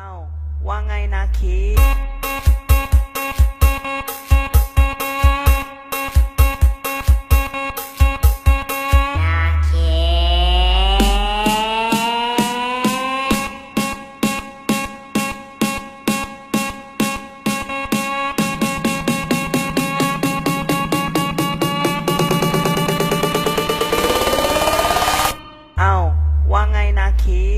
เอาว่าไงนาคีนาคี เอาว่าไงนาคี